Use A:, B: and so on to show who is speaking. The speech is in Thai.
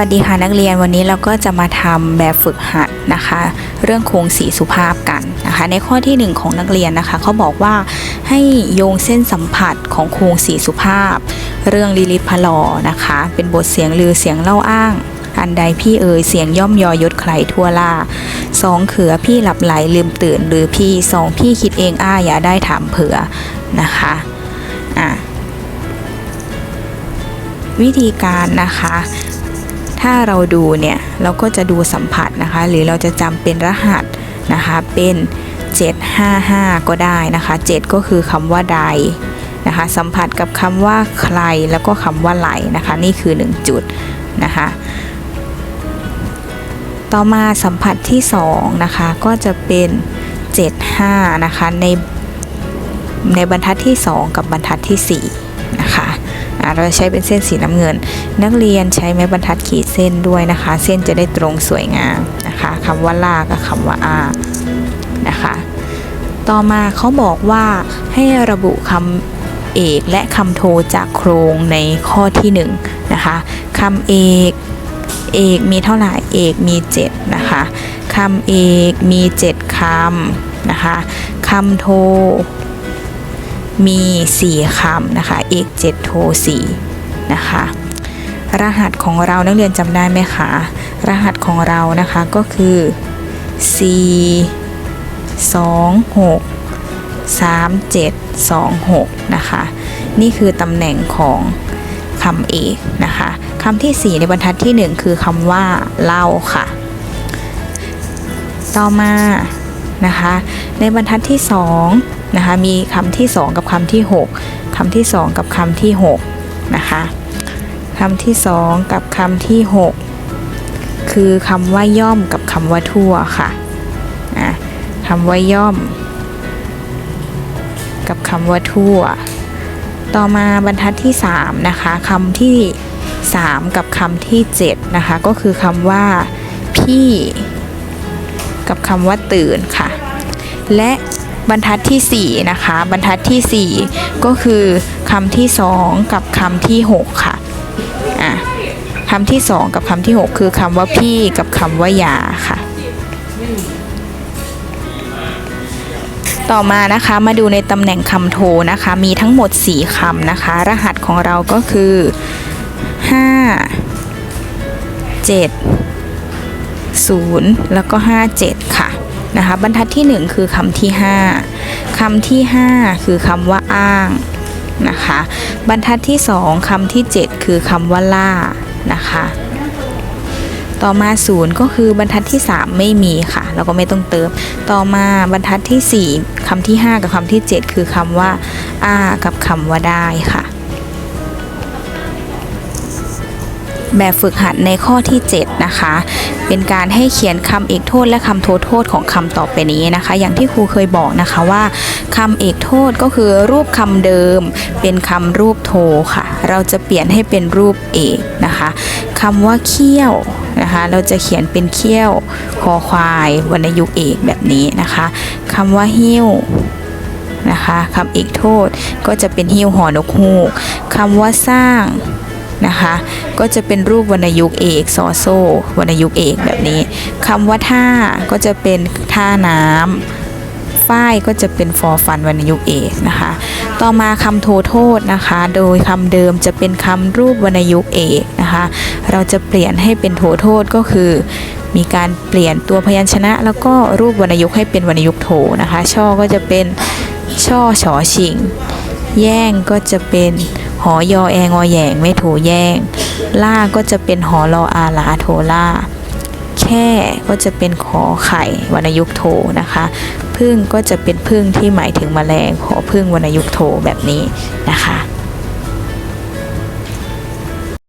A: วัสดีค่ะนักเรียนวันนี้เราก็จะมาทำแบบฝึกหัดนะคะ เรื่องโครงสีสุภาพกันนะคะ ในข้อที่ 1 ของนักเรียนนะคะเขาบอกว่าให้โยงเส้นสัมผัสของโครงสีสุภาพ เรื่องลิลิพลอนะคะ เป็นบทเสียงลือเสียงเล่าอ้าง อันใดพี่เอ่ยเสียงย่อมยอยศใครทั่วล่าสองเขือพี่หลับไหลลืมตื่น หรือพี่สองพี่คิดเองอ้าอย่าได้ถามเผื่อนะคะอะวิธีการนะคะ ถ้าเราดูเนี่ยเราก็จะดูสัมผัสนะคะ หรือเราจะจำเป็นรหัสนะคะเป็น 755 ก็ได้นะคะ 7 ก็คือคำว่าใดนะคะสัมผัสกับคำว่าใครแล้วก็คำว่าไหลนะคะ นี่คือ 1 จุดนะคะต่อมาสัมผัสที่2นะคะก็จะเป็น 75 นะคะในในบรรทัดที่ 2 กับบรรทัดที่ 4 เราใช้เป็นเส้นสีน้ำเงิน นักเรียนใช้ไม้บรรทัดขีดเส้นด้วยนะคะ เส้นจะได้ตรงสวยงามนะคะคำว่าลากับคำว่าอานะคะต่อมาเขาบอกว่าให้ระบุคำเอกและคำโทจากโครงในข้อที่1นงนะคะคำเอกเอกมีเท่าไหร่เอกมี7นะคะคำเอกมี 7คำนะคะคำโท มี 4 คำนะคะเอก7โท4นะคะ รหัสของเรานักเรียนจำได้ไหมคะ รหัสของเรานะคะก็คือ4 2 6 3 7 2 6นะคะ นี่คือตำแหน่งของคำเอกนะคะคำที่ 4 ในบรรทัดที่ 1 คือคำว่าเล่าค่ะ ต่อมา นะคะ ในบรรทัดที่2นะคะมีคำที่ 2 กับคำที่ 6คำที่ 2 กับคำที่6นะคะคำที่ 2 กับคำที่ 6 คือคำว่าย่อมกับคำว่าทั่วค่ะคำว่าย่อม กับคำว่าทั่ว ต่อมาบรรทัดที่ 3 นะคะคำที่ 3 กับคำที่ 7 นะคะ ก็คือคำว่าพี่ กับคำว่าตื่นค่ะ และบรรทัดที่ 4 นะคะ บรรทัดที่ 4 ก็คือคำที่ 2 กับคำที่ 6 ค่ะอะคำที่ 2 กับคำที่ 6 คือคำว่าพี่กับคำว่ายาค่ะ ต่อมานะคะมาดูในตำแหน่งคำโทนะคะ มีทั้งหมด 4คำนะคะ รหัสของเราก็คือ 5 7 0 แล้วก็ 57 ค่ะนะคะบรรทัดที่ 1 คือคำที่ 5 คำที่ 5 คือคำว่าอ้างนะคะบรรทัดที่ 2คำที่ 7 คือคำว่าล่านะคะต่อมา0ก็คือบรรทัดที่ 3 ไม่มีค่ะเราก็ไม่ต้องเติม ต่อมาบรรทัดที่ 4คำที่ 5 กับคำที่ 7 คือคำว่าอ้ากับคำว่าได้ค่ะ แบบฝึกหัดในข้อที่ 7 นะคะ เป็นการให้เขียนคำเอกโทษและคำโทษโทษของคำต่อไปนี้นะคะ อย่างที่ครูเคยบอกนะคะว่าคำเอกโทษก็คือรูปคำเดิม เป็นคำรูปโทค่ะ เราจะเปลี่ยนให้เป็นรูปเอกนะคะคำว่าเขี้ยวนะคะ เราจะเขียนเป็นเขี้ยวคอควายวรรณยุกเอกแบบนี้นะคะคำว่าหิ้วนะคะคำเอกโทษก็จะเป็นหิ้วหอนกฮูกคำว่าสร้าง นะคะ ก็จะเป็นรูปวรรณยุกต์เอกซอโซวรรณยุกต์เอกแบบนี้คำว่าท่าก็จะเป็นท่าน้ำฝ้ายก็จะเป็นฟอฟันวรรณยุกต์เอกนะคะ ต่อมาคำโทโทษนะคะ โดยคำเดิมจะเป็นคำรูปวรรณยุกต์เอกนะคะ เราจะเปลี่ยนให้เป็นโทโทษก็คือมีการเปลี่ยนตัวพยัญชนะ แล้วก็รูปวรรณยุกต์ให้เป็นวรรณยุกต์โทนะคะ ช่อก็จะเป็นช่อฉอชิง แย่งก็จะเป็น หอยอแองอแยงไม่โถแย่งล่าก็จะเป็นหอรออาลาโทล่าแค่ก็จะเป็นขอไข่วรรณยุกโทนะคะพึ่งก็จะเป็นพึ่งที่หมายถึงแมลงขอพึ่งวรรณยุกโทแบบนี้นะคะ